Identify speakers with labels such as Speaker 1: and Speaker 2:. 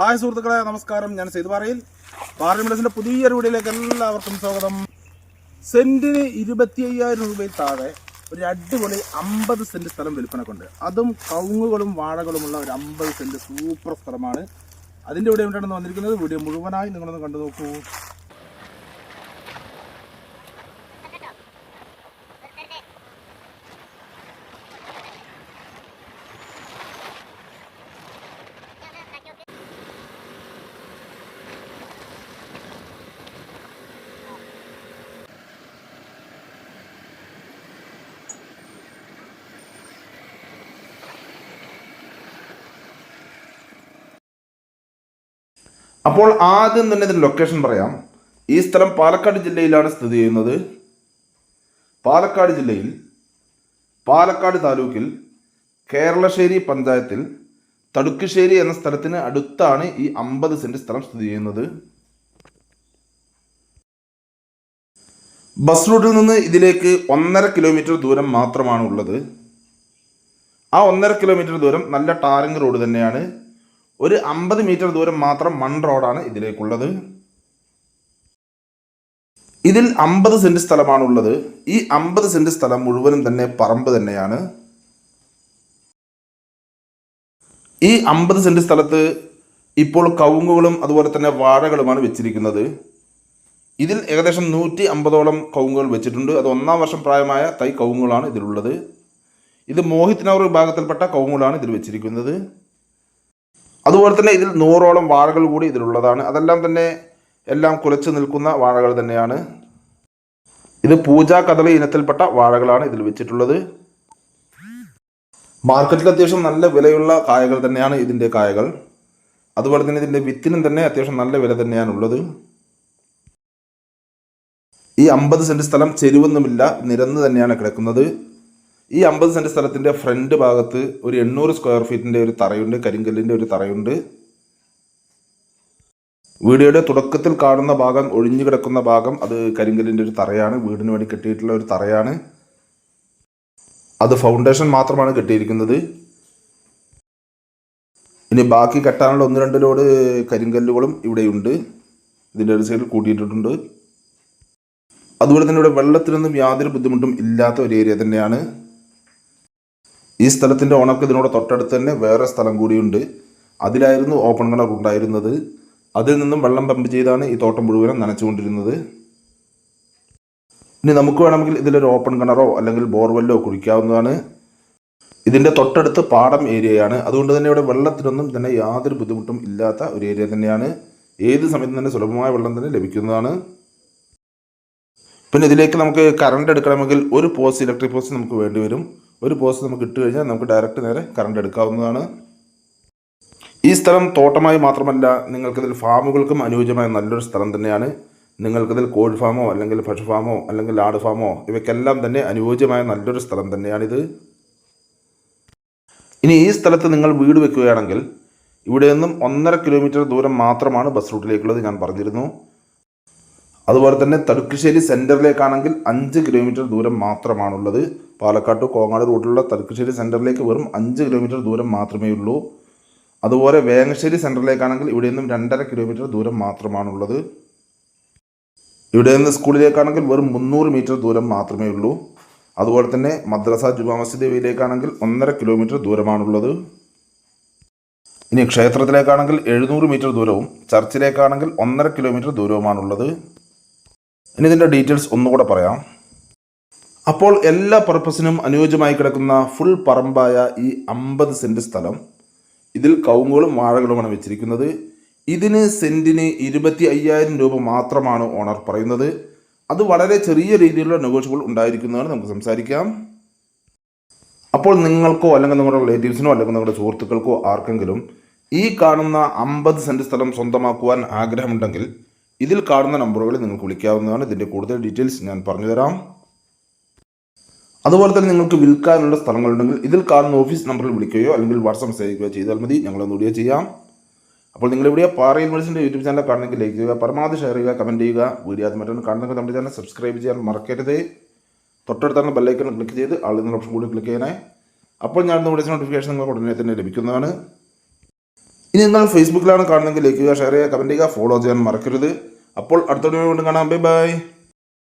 Speaker 1: Hi സുഹൃത്തുക്കളെ നമസ്കാരം. ഞാൻ സേതു പറയിൽ. പാർലമെന്റസിന്റെ പുതിയൊരു വീഡിയോയിലേക്ക് എല്ലാവർക്കും സ്വാഗതം. സെന്റിന് ഇരുപത്തി അയ്യായിരം രൂപയിൽ താഴെ ഒരു അടിപൊളി അമ്പത് സെന്റ് സ്ഥലം വിൽപ്പനക്കുണ്ട്. അതും കവുങ്ങുകളും വാഴകളുമുള്ള ഒരു അമ്പത് സെന്റ് സൂപ്പർ സ്ഥലമാണ്. അതിന്റെ വീഡിയോ എവിടെയാണെന്ന് വന്നിരിക്കുന്നത്? വീഡിയോ മുഴുവനായി നിങ്ങളൊന്ന് കണ്ടു നോക്കൂ.
Speaker 2: അപ്പോൾ ആദ്യം തന്നെ ഇതിന്റെ ലൊക്കേഷൻ പറയാം. ഈ സ്ഥലം പാലക്കാട് ജില്ലയിലാണ് സ്ഥിതി ചെയ്യുന്നത്. പാലക്കാട് ജില്ലയിൽ പാലക്കാട് താലൂക്കിൽ കേരളശ്ശേരി പഞ്ചായത്തിൽ തടുക്കുശ്ശേരി എന്ന സ്ഥലത്തിന് അടുത്താണ് ഈ അമ്പത് സെന്റ് സ്ഥലം സ്ഥിതി ചെയ്യുന്നത്. ബസ് റൂട്ടിൽ നിന്ന് ഇതിലേക്ക് ഒന്നര കിലോമീറ്റർ ദൂരം മാത്രമാണ് ഉള്ളത്. ആ ഒന്നര കിലോമീറ്റർ ദൂരം നല്ല ടാറിംഗ് റോഡ് തന്നെയാണ്. ഒരു അമ്പത് മീറ്റർ ദൂരം മാത്രം മൺ റോഡാണ് ഇതിലേക്കുള്ളത്. ഇതിൽ അമ്പത് സ്ഥലമാണ് സ്ഥലമാണുള്ളത്. ഈ അമ്പത് സെന്റ് സ്ഥലം മുഴുവനും തന്നെ പറമ്പ് തന്നെയാണ്. ഈ അമ്പത് സെന്റ് സ്ഥലത്ത് ഇപ്പോൾ കവുങ്ങുകളും അതുപോലെ തന്നെ വാഴകളുമാണ് വെച്ചിരിക്കുന്നത്. ഇതിൽ ഏകദേശം നൂറ്റി അമ്പതോളം കവുങ്ങുകൾ വെച്ചിട്ടുണ്ട്. അത് ഒന്നാം വർഷം പ്രായമായ തൈ കവുങ്ങുകളാണ് ഇതിലുള്ളത്. ഇത് മോഹിത് വിഭാഗത്തിൽപ്പെട്ട കവുങ്ങുകളാണ് ഇതിൽ വെച്ചിരിക്കുന്നത്. അതുപോലെ തന്നെ ഇതിൽ നൂറോളം വാഴകൾ കൂടി ഇതിലുള്ളതാണ്. അതെല്ലാം തന്നെ എല്ലാം കുലച്ചു നിൽക്കുന്ന വാഴകൾ തന്നെയാണ്. ഇത് പൂജാ കദളി ഇനത്തിൽപ്പെട്ട വാഴകളാണ് ഇതിൽ വെച്ചിട്ടുള്ളത്. മാർക്കറ്റിൽ അത്യാവശ്യം നല്ല വിലയുള്ള കായകൾ തന്നെയാണ് ഇതിന്റെ കായകൾ. അതുപോലെ തന്നെ ഇതിന്റെ വിത്തിനും തന്നെ അത്യാവശ്യം നല്ല വില തന്നെയാണ് ഉള്ളത്. ഈ അമ്പത് സെന്റ് സ്ഥലം ചെരുവൊന്നുമില്ല നിരന്ന് തന്നെയാണ് കിടക്കുന്നത്. ഈ അമ്പത് സെന്റ് സ്ഥലത്തിന്റെ ഫ്രണ്ട് ഭാഗത്ത് ഒരു എണ്ണൂറ് സ്ക്വയർ ഫീറ്റിന്റെ ഒരു തറയുണ്ട് കരിങ്കല്ലിന്റെ ഒരു തറയുണ്ട്. വീഡിയോയുടെ തുടക്കത്തിൽ കാണുന്ന ഭാഗം ഒഴിഞ്ഞു കിടക്കുന്ന ഭാഗം അത് കരിങ്കല്ലിന്റെ ഒരു തറയാണ്. വീടിന് വേണ്ടി കെട്ടിയിട്ടുള്ള ഒരു തറയാണ്. അത് ഫൗണ്ടേഷൻ മാത്രമാണ് കെട്ടിയിരിക്കുന്നത്. ഇനി ബാക്കി കെട്ടാനുള്ള ഒന്ന് രണ്ട് ലോഡ് കരിങ്കല്ലുകളും ഇവിടെയുണ്ട് ഇതിന്റെ ഒരു സൈഡിൽ കൂട്ടിയിട്ടിട്ടുണ്ട്. അതുപോലെ തന്നെ ഇവിടെ വെള്ളത്തിനൊന്നും യാതൊരു ബുദ്ധിമുട്ടും ഇല്ലാത്ത ഒരു ഏരിയ തന്നെയാണ്. ഈ സ്ഥലത്തിന്റെ ഓണർക്ക് ഇതിനോട് തൊട്ടടുത്ത് തന്നെ വേറെ സ്ഥലം കൂടിയുണ്ട്. അതിലായിരുന്നു ഓപ്പൺ കിണർ ഉണ്ടായിരുന്നത്. അതിൽ നിന്നും വെള്ളം പമ്പ് ചെയ്താണ് ഈ തോട്ടം മുഴുവനും നനച്ചുകൊണ്ടിരുന്നത്. ഇനി നമുക്ക് വേണമെങ്കിൽ ഇതിലൊരു ഓപ്പൺ കിണറോ അല്ലെങ്കിൽ ബോർവെല്ലോ കുഴിക്കാവുന്നതാണ്. ഇതിന്റെ തൊട്ടടുത്ത് പാടം ഏരിയയാണ് അതുകൊണ്ട് തന്നെ ഇവിടെ വെള്ളത്തിനൊന്നും തന്നെ യാതൊരു ബുദ്ധിമുട്ടും ഇല്ലാത്ത ഒരു ഏരിയ തന്നെയാണ്. ഏത് സമയത്തും തന്നെ സുലഭമായ വെള്ളം തന്നെ ലഭിക്കുന്നതാണ്. പിന്നെ ഇതിലേക്ക് നമുക്ക് കറണ്ട് എടുക്കണമെങ്കിൽ ഒരു പോസ്റ്റ് ഇലക്ട്രിക് പോസ്റ്റ് നമുക്ക് വേണ്ടി വരും. ഒരു പോസ്റ്റ് നമുക്ക് ഇട്ട് കഴിഞ്ഞാൽ നമുക്ക് ഡയറക്റ്റ് നേരെ കറണ്ട് എടുക്കാവുന്നതാണ്. ഈ സ്ഥലം തോട്ടമായി മാത്രമല്ല നിങ്ങൾക്കിതിൽ ഫാമുകൾക്കും അനുയോജ്യമായ നല്ലൊരു സ്ഥലം തന്നെയാണ്. നിങ്ങൾക്കിതിൽ കോഴി ഫാമോ അല്ലെങ്കിൽ പശു ഫാമോ അല്ലെങ്കിൽ ആട് ഫാമോ ഇവയ്ക്കെല്ലാം തന്നെ അനുയോജ്യമായ നല്ലൊരു സ്ഥലം തന്നെയാണിത്. ഇനി ഈ സ്ഥലത്ത് നിങ്ങൾ വീട് വെക്കുകയാണെങ്കിൽ ഇവിടെ നിന്നും ഒന്നര കിലോമീറ്റർ ദൂരം മാത്രമാണ് ബസ് റൂട്ടിലേക്കുള്ളത് ഞാൻ പറഞ്ഞിരുന്നു. അതുപോലെ തന്നെ തടുക്കുശ്ശേരി സെന്ററിലേക്കാണെങ്കിൽ അഞ്ച് കിലോമീറ്റർ ദൂരം മാത്രമാണുള്ളത്. പാലക്കാട് കോങ്ങാട് റൂട്ടിലുള്ള തലക്കശ്ശേരി സെന്ററിലേക്ക് വെറും അഞ്ച് കിലോമീറ്റർ ദൂരം മാത്രമേ ഉള്ളൂ. അതുപോലെ വേങ്ങശ്ശേരി സെന്ററിലേക്കാണെങ്കിൽ ഇവിടെ നിന്നും രണ്ടര കിലോമീറ്റർ ദൂരം മാത്രമാണുള്ളത്. ഇവിടെ നിന്ന് സ്കൂളിലേക്കാണെങ്കിൽ വെറും മുന്നൂറ് മീറ്റർ ദൂരം മാത്രമേ ഉള്ളൂ. അതുപോലെ തന്നെ മദ്രസ ജുമാ മസ്ജിദ് ഇവയിലേക്കാണെങ്കിൽ ഒന്നര കിലോമീറ്റർ ദൂരമാണുള്ളത്. ഇനി ക്ഷേത്രത്തിലേക്കാണെങ്കിൽ എഴുന്നൂറ് മീറ്റർ ദൂരവും ചർച്ചിലേക്കാണെങ്കിൽ ഒന്നര കിലോമീറ്റർ ദൂരവുമാണുള്ളത്. ഇനി ഇതിന്റെ ഡീറ്റെയിൽസ് ഒന്നുകൂടെ പറയാം. അപ്പോൾ എല്ലാ പർപ്പസിനും അനുയോജ്യമായി കിടക്കുന്ന ഫുൾ പറമ്പായ ഈ അമ്പത് സെന്റ് സ്ഥലം ഇതിൽ കവുങ്ങുകളും വാഴകളുമാണ് വെച്ചിരിക്കുന്നത്. ഇതിന് സെന്റിന് ഇരുപത്തി അയ്യായിരം രൂപ മാത്രമാണ് ഓണർ പറയുന്നത്. അത് വളരെ ചെറിയ രീതിയിലുള്ള നെഗോഷ്യബിൾ ഉണ്ടായിരിക്കുന്നതാണ് നമുക്ക് സംസാരിക്കാം. അപ്പോൾ നിങ്ങൾക്കോ അല്ലെങ്കിൽ നിങ്ങളുടെ റിലേറ്റീവ്സിനോ അല്ലെങ്കിൽ നിങ്ങളുടെ സുഹൃത്തുക്കൾക്കോ ആർക്കെങ്കിലും ഈ കാണുന്ന അമ്പത് സെന്റ് സ്ഥലം സ്വന്തമാക്കുവാൻ ആഗ്രഹമുണ്ടെങ്കിൽ ഇതിൽ കാണുന്ന നമ്പറുകളിൽ നിങ്ങൾക്ക് വിളിക്കാവുന്നതാണ്. ഇതിന്റെ കൂടുതൽ ഡീറ്റെയിൽസ് ഞാൻ പറഞ്ഞുതരാം. അതുപോലെ തന്നെ നിങ്ങൾക്ക് വിൽക്കാനുള്ള സ്ഥലങ്ങളുണ്ടെങ്കിൽ ഇതിൽ കാണുന്ന ഓഫീസ് നമ്പറിൽ വിളിക്കുകയോ അല്ലെങ്കിൽ വാട്സപ്പ് മെസ്സേജ് അയക്കുകയോ ചെയ്താൽ മതി. ഞങ്ങളൊന്ന് വീഡിയോ ചെയ്യാം. അപ്പോൾ നിങ്ങൾ ഇവിടെ പാറയിൽ മെഡിസിന്റെ യൂട്യൂബ് ചാനൽ കാണണമെങ്കിൽ ലൈക്ക് ചെയ്യുക പരമാവധി ഷെയർ ചെയ്യുക കമന്റ് ചെയ്യുക. വീഡിയോ അത് മറ്റൊന്ന് കാണണമെങ്കിൽ നമ്മുടെ ചാനൽ സബ്സ്ക്രൈബ് ചെയ്യാൻ മറക്കരുത്. തൊട്ടടുത്താണ് ബെല്ലൈക്കൺ ക്ലിക്ക് ചെയ്ത് ആൾ ഓപ്ഷൻ കൂടി ക്ലിക്ക് ചെയ്യണേ. അപ്പോൾ ഞാൻ വീഡിയോസ് നോട്ടിഫിക്കേഷൻ നിങ്ങൾക്ക് ഉടനെ തന്നെ ലഭിക്കുന്നതാണ്. ഇനി നിങ്ങൾ ഫേസ്ബുക്കിലാണ് കാണുന്നെങ്കിൽ ലൈക്ക് ചെയ്യുക ഷെയർ ചെയ്യുക കമന്റ് ചെയ്യുക ഫോളോ ചെയ്യാൻ മറക്കരുത്. അപ്പോൾ അടുത്ത വീണ്ടും കാണാം. Bye bye